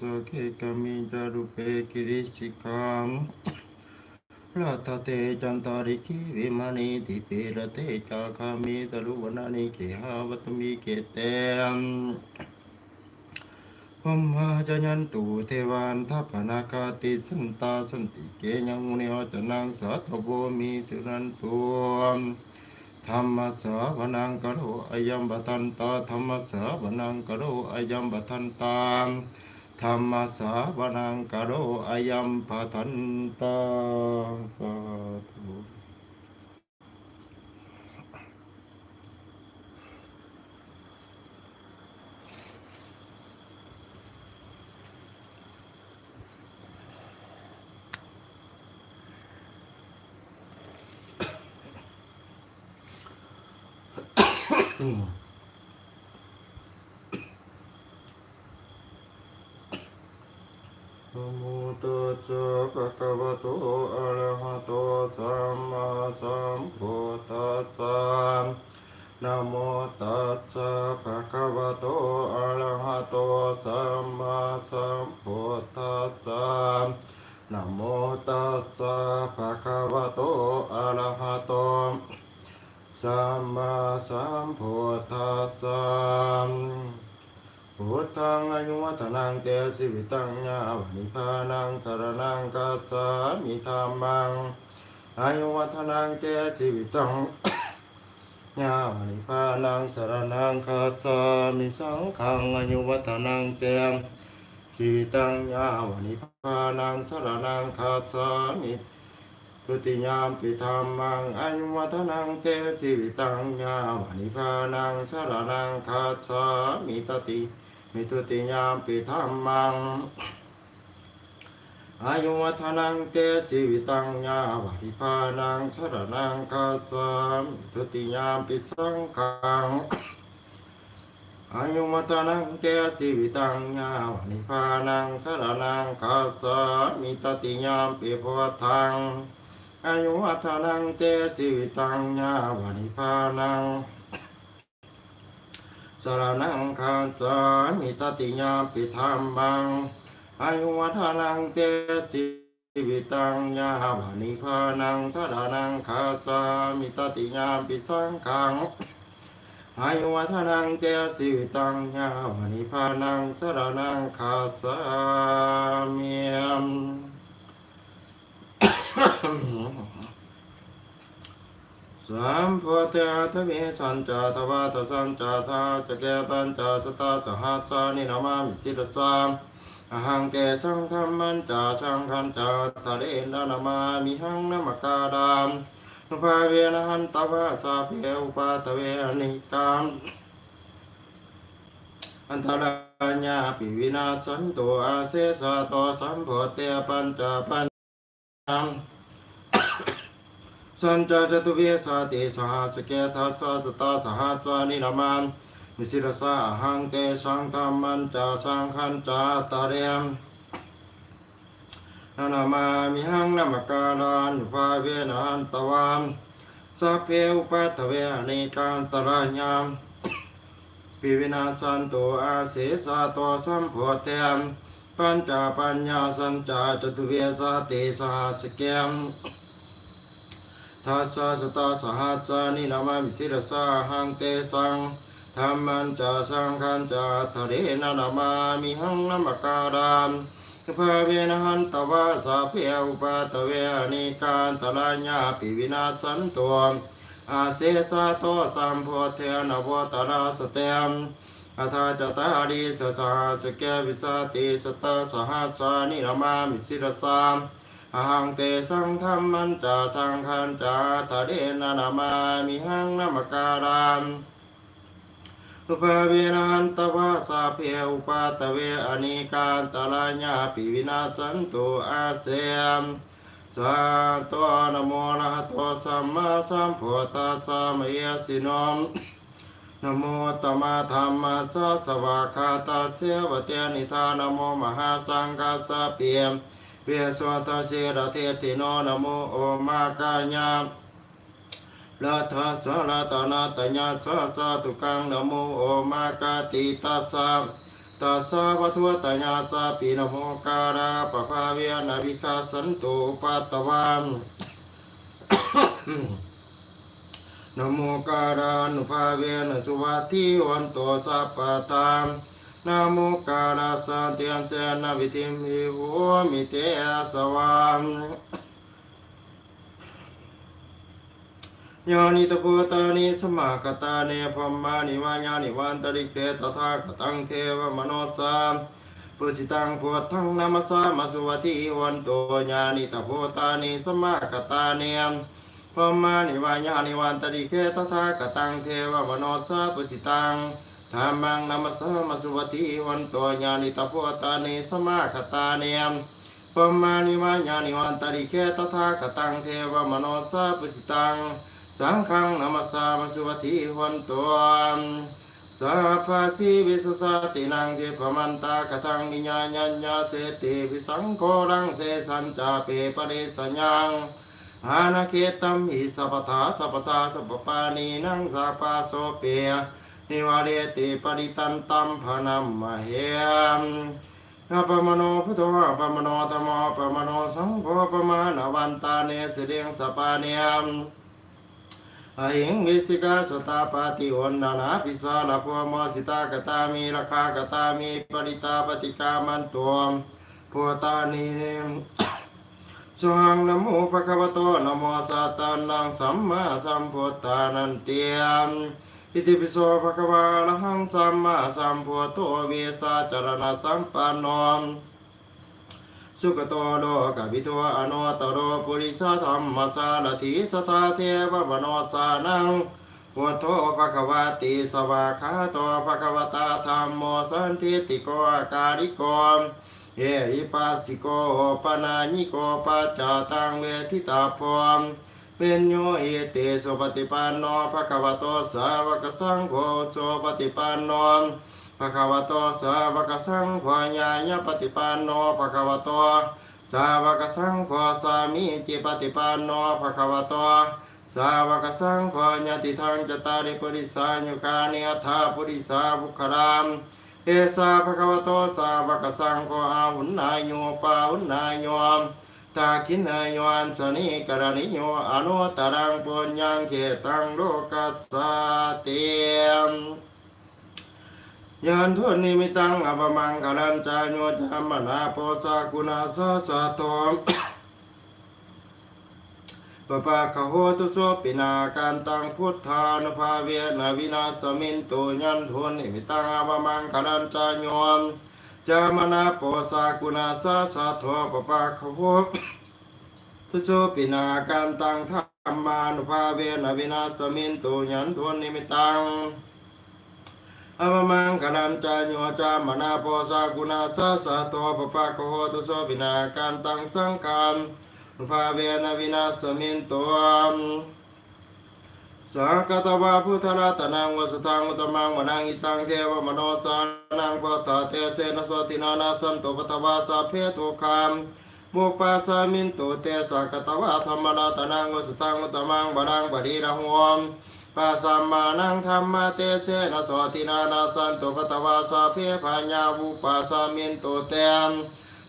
สเคกามิจารุเปกิริสิกามรัตเตจันตาริคิวิมานิติเปรเตจาคามิตรุวนานิเกหาวัตมิเกเตมพมมาจยันตุเทวันทัพนาคาติสันตาสันติเกยังมุนิอจนังสัทโบมิสุนันตุธรรมสาวนังกโรอายัมบัทันตาธรรมสาวนังกโรอายัมบัทันตา ธรรมสาวนังกโรอายัมปะทันตาสาธุนะโม ตัสสะภะคะวะโตอะระหะโตสัมมาสัมพุทธัสสะนะโมตัสสะภะคะวะโตอะระหะโตสัมมาสัมพุทธัสสะนะโมตัสสะภะคะวะโตอะระหะโตสัมมาสัมพุทธัสสะ พุทธังอายุวัฒนังเตสิวิตังญาวานิพานังสารนังกัสสามิธรรมังอายุวัฒนังเตสิวิตังญาวานิพานังสารนังกัสสามิสังฆังอายุวัฒนังเตสิวิตังญาวานิพานังสารนังกัสสามิทุติยามปิธรรมังอายุวัฒนังเตสิวิตังญาวานิพานังสารนังกัสสามิตติ มิตุติยามปิธรรมังอายุวัฒนังเตสิวิตังญาวาริพานังสรนังคัจามิทุติยามปิสังฆังอายุวัฒนังเตสิวิตังญาวาริพานังสรนังคัจามิตติยามปิพุทธังอายุวัฒนังเตสิวิตังญาวาริพานัง สรนังคาสามิตติยามปิธรรมังอายุวัฒนังเตสิวิตังยาวานิพานังสรนังคาสามิตติยามปิสังขังอายุวัฒนังเตสิวิตังยาวานิพานังสรนังคาสามิม สัมพุทธะทวีสัญจาทวาตสัญจาทาจะแกปัญจาสตาสหัสสานินามามิจิตสามอหังเตสังฆมันจาสังขันจาทะเรนนามามิหังนามการามนุภาเวนะหันตวาสาเพอุปาทเวอนิกามอันตรายาปิวินาสันตุอาเสสะโตสัมพุทธะปัญจปัญจ สัญจาจตุเวสาติสหัสเกทัสสะตตาสหัสานิรามมิสิรสาหังเตสังธรรมันจาสังขันจาตาเรียมนานามามิหังนามการานุภาเวนันตวามสัพเพอุปัตเวอเนกันตรายามปิวินาสันโตอาเสสะโตสัมโพเทมปัญจปัญญาสัญจาจตุเวสาติสหัสเกม ทัสสะสตาสหัสสานินามามิสิรสาหังเตสังธรรมันจาสังขันจาทะเรนะนามามิหังนามการามภาเวนะหันตวาสาเพอุปาตเวอนิการตลาญาปิวินาศสันตัวอาเสสะโตสัมโพเทนวตระสเตมอัทาจตาริสสหสเกวิสาติสตาสหัสานินามามิสิรสาม หังเตสังธรรมันจาสังขันจาทะเดนนามามิหังนามการามอุปเวนันตวาสาเพอุปาตเวอนิการตลาญาปิวินาสันตุอาเสมสาตัวนะโมนะโตสัมมาสัมพุทธัสสะมเยสินอมนะโมตมะธรรมะสะสวากขาตาเสวะเตนิธานโมมหาสังฆัสเปียม เวสวตเสระเทติโนนะโมโอมากายาละทัสสละตนาตญาสะสะตุกังนะโมโอมากาติตัสสะตัสสะภะคะวตญาสาปินะโมการาปะภาเวนะวิคาสันตุปัตตวันนะโมการานุภาเวนะสุวัตถิวันโตสัพพะตาม นะโมการาสันติอันเจนวิธิมหิโวมิเตสวามญาณิตพุตานิสมากตาเนพมมานิวายานิวันตริเคตถาคตังเทวมโนสามปุจิตังพุทธังนามัสสามาสุวัตถิวันโตญาณิตพุตานิสมากตาเนพมานิวายานิวันตริเคตถากตังเทวมโนสาปุจิตัง ธรรมังนัมสสะมสุวติวันโตญาณิตาพุตานิสมาคตาเนียมพรมานิวายานิวันตริเคตถากตังเทวมโนสาปุจิตัง สังฆังนัมสสามสุวติวันโตสัพพสีวิสุสตินังเทพมันตากตังวิญญาณญาเสติวิสังโฆรังเสสัญจาเปปริสัญญังอาณาเขตัมหิสัพพทาสัพพทาสัพปานีนังสัพพะโสเปีย นิวาเรติปริตันตัมพนัมมะเหมอปมโนพุทโธอปมโนธรรมอปมโนสังโฆปมาณวันตาเนสิเดียงสปาเนียมอหิงวิสิกาสตาปาติวันนานาปิสาลพวมสิตากตามีราคากตามีปริตาปฏิกามันตัวพุตานิสวังนโมภะคะวะโตนโมสัตตานังสัมมาสัมพุทธานันเตียม อิติปิโสภะคะวะอะหังสัมมาสัมพุทโธเวสาจารณะสัมปันโนสุขโตโลกวิทัวอโนตโรปุริสธรรมสารถิสทาเทวมโนสานังพุทโธภะคะวะติสวากขาโตภะคะวตาธรรมโมสันทิติโกอาการิโกเอหิปัสสิโกปนาญิโกปัจจตังเวทิตาพรม เป็นโยเอเตสุปฏิปันโนภะคะวะโตสาวกสังโฆโสปฏิปันโนภะคะวะโตสาวกสังโฆญาญปฏิปันโนภะคะวะโตสาวกสังโฆสามีจิปฏิปันโนภะคะวะโตสาวกสังโฆญาติทังจตาริปุริสายุคานิอัฏฐาปุริสาบุคคลามเอสาภะคะวะโตสาวกสังโฆอาหุนนายโยปาหุนนายโย ตาคินนายโยอันสนิกรณิโยอนุตรังปุญญังเขตังโลกัสสเตียมยันทุนิมิตังอภมังคลันจายโยจามนาโพสากุณาสสะโตมปะปะคะโหตุโสปินาการตังพุทธานุภาเวนะวินาศมินตุยันทุนิมิตังอภมังคลันจายโย จามนาโพสากุณาสสะโตปปะคโหทุโชปินาการตังธรรมานุภาเวนะวินาสมินตุยันทุนิมิตังอภมังคลันจายโยจามนาโพสากุณาสสะโตปปะคโหตุโสปินาการตังสังฆามนุภาเวนะวินาสมินตุ สังกตวาพุทธรัตนังวสทังอุตมังวนังอิตังเทวมโนสานังพุทธเตเสนสตินานาสันตุปตวาสัพเพทุกขามมุปัสสามินตุเตสักตวะธรรมรัตนังวสทังอุตมังวนังปฏิระหวมปัสสัมมานังธรรมเตเสนสตินานาสันตุปตวาสัพเพปัญญาวุปัสสามินตุเต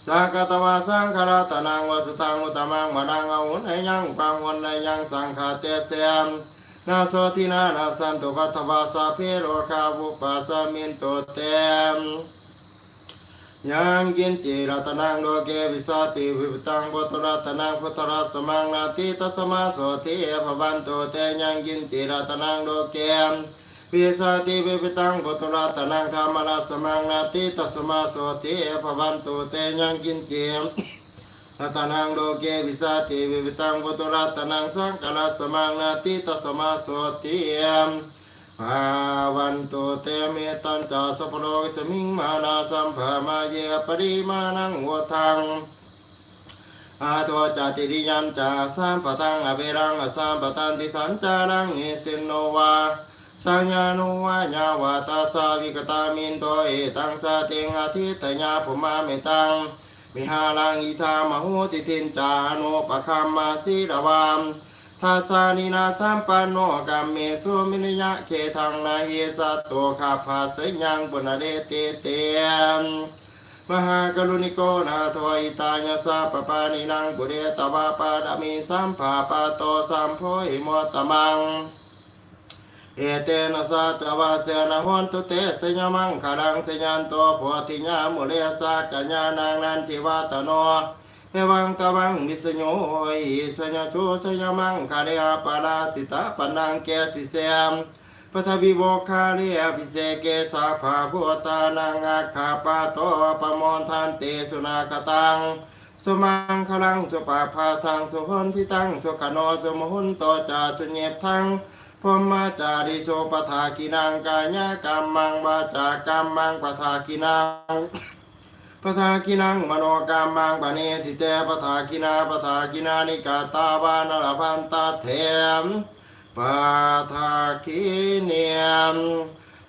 สักกตวาสังขารตนังวสตังอุตมังมดังอาหุนยังปังวันยังสังฆาเตเสม นาโสตินานาสันตุปัตวาสาเพโรคาวุปัสมินตุเตมยังกินจิรัตนังโลเกวิสาติวิปตังพุทธรัตนังพุทธรัสมังนาติตัสมาโสติเอภวันตุเตยังกินจิรัตนังโลเกมวิสาติวิปตังพุทธรัตนังธรรมรัสมังนาติตัสมาโสติเอภวันตุเตยังกินเกม รัตนังโลเกวิสาติวิปิตังพุทธรัตนังสังกัสสมังนาติตัสมาโสติเอมภาวันตุเตเมตัญจาสัพพโลกจมิงมานาสัมภามาเยปริมาณังวัทังอาโทจติริยันจาสัมปตังอเวรังอสัมปตันติสันจารังเอสินโนวาสัญญานุวายาวาตาสาวิกตามินโตเอตังสาเตงอาทิตยาภมาเมตัง มิหาลังอิทามโหติเทนจานุปะคัมมาสีระวามทัสสานินาสัมปันโนกัมเมสุมินยะเคทังนาเฮสัตโตขาภาสยังปุณเดเตเตมมหากรุณิโกนาทอิตายาสาปปานินังปุเรตวาปาดามิสัมภาปะโตสัมโพหิมตตมัง เอเตนะสัจวาเสนะหนตุเตสยมังคลังสยันโตโพธิญามุเลสากัญญานางนันทิวาตโนเอวังตะวังมิสโยอิสญชูสยมังคาเรอาปาราสิตาปนังเกสิเสมปทวิโวคาเรอภิเสเกสาภาพุตานังอาคาปาโตปมอนทันเตสุนากตังสมังคลังสุปาภาสังสุหนที่ตั้งสุขโนสุมหุนโตจาสุเนบทัง พรหมจาริโสปทากินังกายกรรมังวาจากรรมังปทากินังปทากินังมโนกรรมังปเนติเตปทากินาปทากินานิกาตาวานรพันตาเถมปทากิเนียม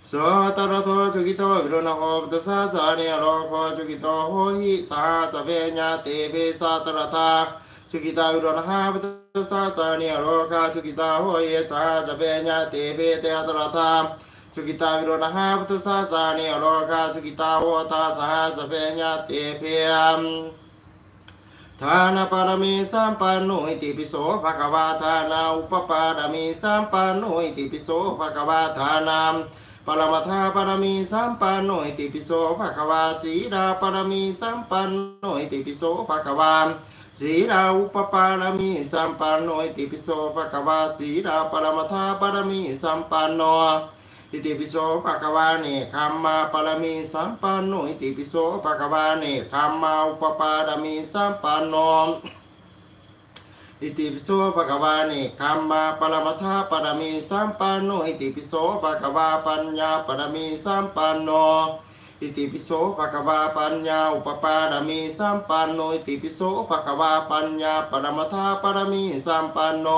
โสตระโทจุกิโตวิรุณโหปตุสาสาเนโรโคจุกิโตโหหิสาสเวญาเตเบสาตระทา สุกิตาวิโรณหาปตุสาสานิโรคาสุกิตาโหเยสาจะเบญาเตเบเตตระธามสุกิตาวิโรณหาปตุสาสานิโรคาสุกิตาโหตาสหสเบญาเตเพียมทานาปารมีสัมปันโนอิติปิโสภะคะวาทานาอุปปารมีสัมปันโนอิติปิโสภะคะวาทานามปรมาทาปรมีสัมปันโนอิติปิโสภะคะวาสีดาปรมีสัมปันโนอิติปิโสภะคะวา สีดาอุปปารมีสัมปันโนติปิโสภะคะวาสีดาปรมาทาปรมีสัมปันโนอิติปิโสภะคะวาเนคัมมาปรมีสัมปันโนอิติปิโสภะคะวาเนคัมมาอุปปารมีสัมปันโนอิติปิโสภะคะวาเนคัมมาปรมัทธาปรมีสัมปันโนอิติปิโสภะคะวาปัญญาปรมีสัมปันโน อิติปิโสภะคะวาปัญญาอุปปารมีสัมปันโนอิติปิโสภะคะวาปัญญาปรมัทธาปรมีสัมปันโน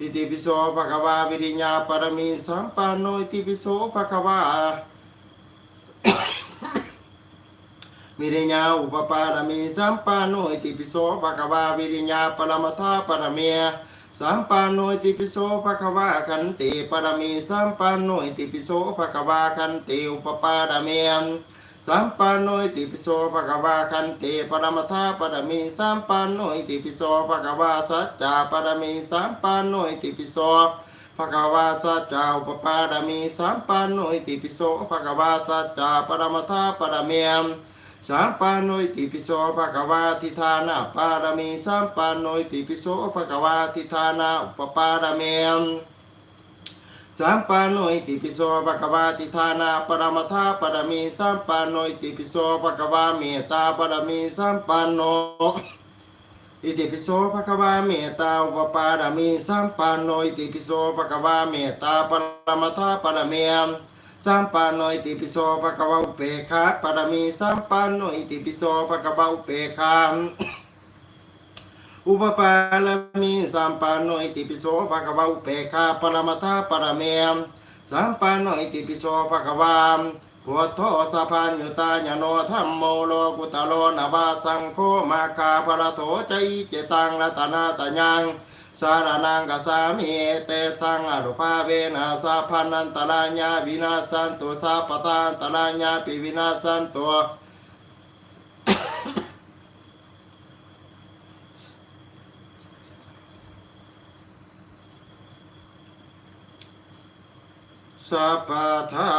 อิติปิโสภะคะวาวิริญาปรมีสัมปันโนอิติปิโสภะคะวาวิริญาอุปปารมีสัมปันโนอิติปิโสภะคะวาวิริญาปรมัทธาปรมีย สัมปันโนติปิโสภะคะวาคันติปรมีสัมปันโนติปิโสภะคะวาคันติอุปปารเมียสัมปันโนติปิโสภะคะวาคันติปรมัทธาปรมีสัมปันโนติปิโสภะคะวาสัจจาปรมีสัมปันโนติปิโสภะคะวาสัจจาอุปปารมีสัมปันโนติปิโสภะคะวาสัจจาปรมัทธาปรมียม สัมปันโนติปิโสภะคะวาทิธานาปารมีสัมปันโนติปิโสภะคะวาทิธานาอุปปารเมียมสัมปันโนติปิโสภะคะวาทิธานาปรมัทธาปรมีสัมปันโนติปิโสภะคะวาเมตตาปรมีสัมปันโนอิติปิโสภะคะวาเมตตาอุปปารมีสัมปันโนอิติปิโสภะคะวาเมตตาปรมัทธาปรเมียม สัมปันโนอิติปิโสภะคะวะอุเปกขาปรมีสัมปันโนอิติปิโสภะคะวะอุเปกขาอุปปารมีสัมปันโนอิติปิโสภะคะวะอุเปกขาปรมัทธาปรเมียมสัมปันโนอิติปิโสภะคะวาพุทโธสัพพัญญุตายโนธัมโมโลกุตโลนาวาสังโฆมาคาภรโถใจเจตังรัตนาตยัง สารนังกสามิเตสังอรุภาเวนะสัพพันันตรายาวินาสันตุสัพตานตรายาปิวินาสันตุสัพพทา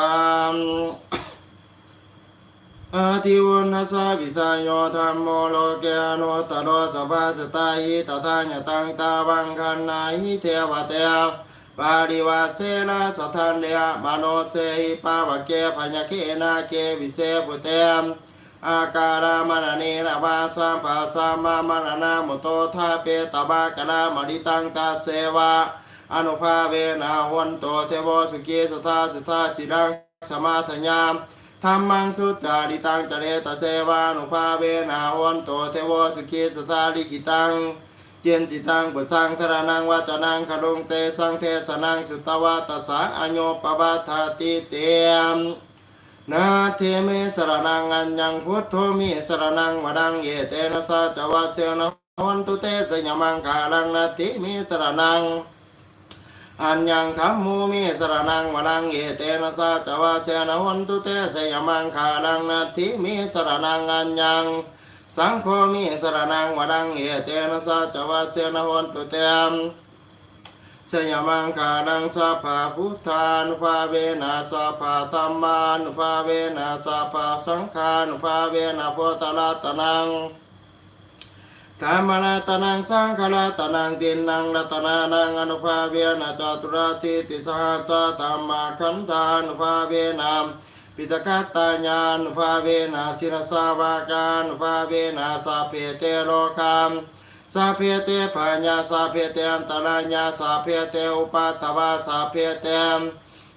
น อาทิวนนัสสะวิสายโยธรรมโมโลเกโนตโรสภาสตาหิตถาญตังตาวังคันนาหิเทวเตปาริวาเสนาสทันเดยมโนเสหิปาวะเกพัญญเคนาเกวิเศปุเตมอาการามณเนรวาสัมปัสสามามรณามุโตทาเปตบากรามริตังตัสเสวะอนุภาเวนะวันโตเทวสุเกสทาสุทาสิรังสมาธญาม ธรรมังสุจาริตังจเรตเสวานุภาเวนาวันโตเทวสุขีสตาลิขิตัง เจนจิตังปุสังธรนังวาจนังคลงเตสังเทสนังสุตวาตสาอโยปบาทาติเตมนาเทเมสรนังอัญญังพุทโธมิสรนังวดังเยเตนะสะจวัสเสนะวันตุเตสยมังคาลังนาทิมิสรนัง อัญญังธรรมูมิสรนังวรังเอเตนะสาจวาเสนวันตุเตสยมังคาลังนาทิมิสรนังอัญญังสังโฆมิสรนังวรังเอเตนะสาจวาเสนวันตุเตมสยมังคาลังสัพพะพุทธานุภาเวนะสัพพะธรรมานุภาเวนะสัพพะสังฆานุภาเวนะโพธรัตนัง ธรรมรัตนังสังฆรัตนังตินนังรัตนานังอนุภาเวนะจตุราสิติสหัสธรรมาขันธานุภาเวนะปิตกัตตาญานุภาเวนะศิรสาวากานุภาเวนะสัพเพเตโลกามสัพเพเตปัญญาสัพเพเตอันตรายาสัพเพเตอุปัตวาสัพเพเต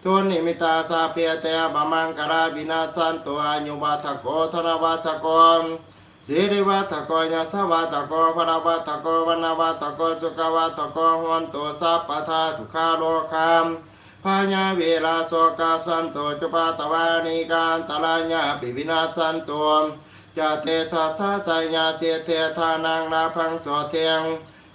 ทุนิมิตาสาเพเตบะมังคาราบินาสันตัวอายุวัฏโกธนวัฏโก สิริวัฏโกยาสวัฏโกพรวัฏโกวนวัฏโกสุขวัฏโกหวนตุสัพพทาทุกขาโลคามพญาเวลาโสกาสันโตจุปาตวานิการตลาญาปิวินาสันตัวจะเทสัสสะสัยญาเสเททานังนาพังโสเทียง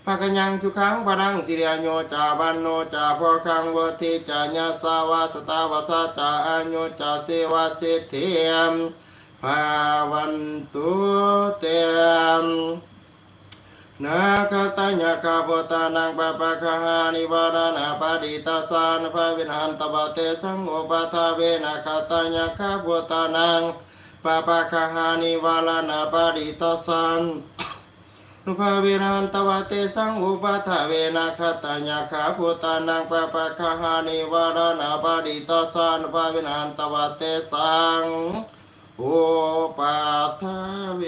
ภะคะยังสุขังพลังสิริโยจาวันโนจาพอคังวติจาญาสาวาสตาวาสจาอโยจาเสวาเสิทธิยม ภาวันตุเตมนาคตัญญาคาโบตานังปะปะคหานิวารานาปาดิตาสานภาวินันตบะเตสังโอปะทาเวนะคตัญญาคาโบตานังปะปะคหานิวารานาปาดิตาสานนุภาเวนันตวะเตสังอุปาทาเวนะคตัญญาขาพุตานังปะปะคาหานิวารานาปาดิตาสานุภาเวนันตวะเตสัง อุปาทาเว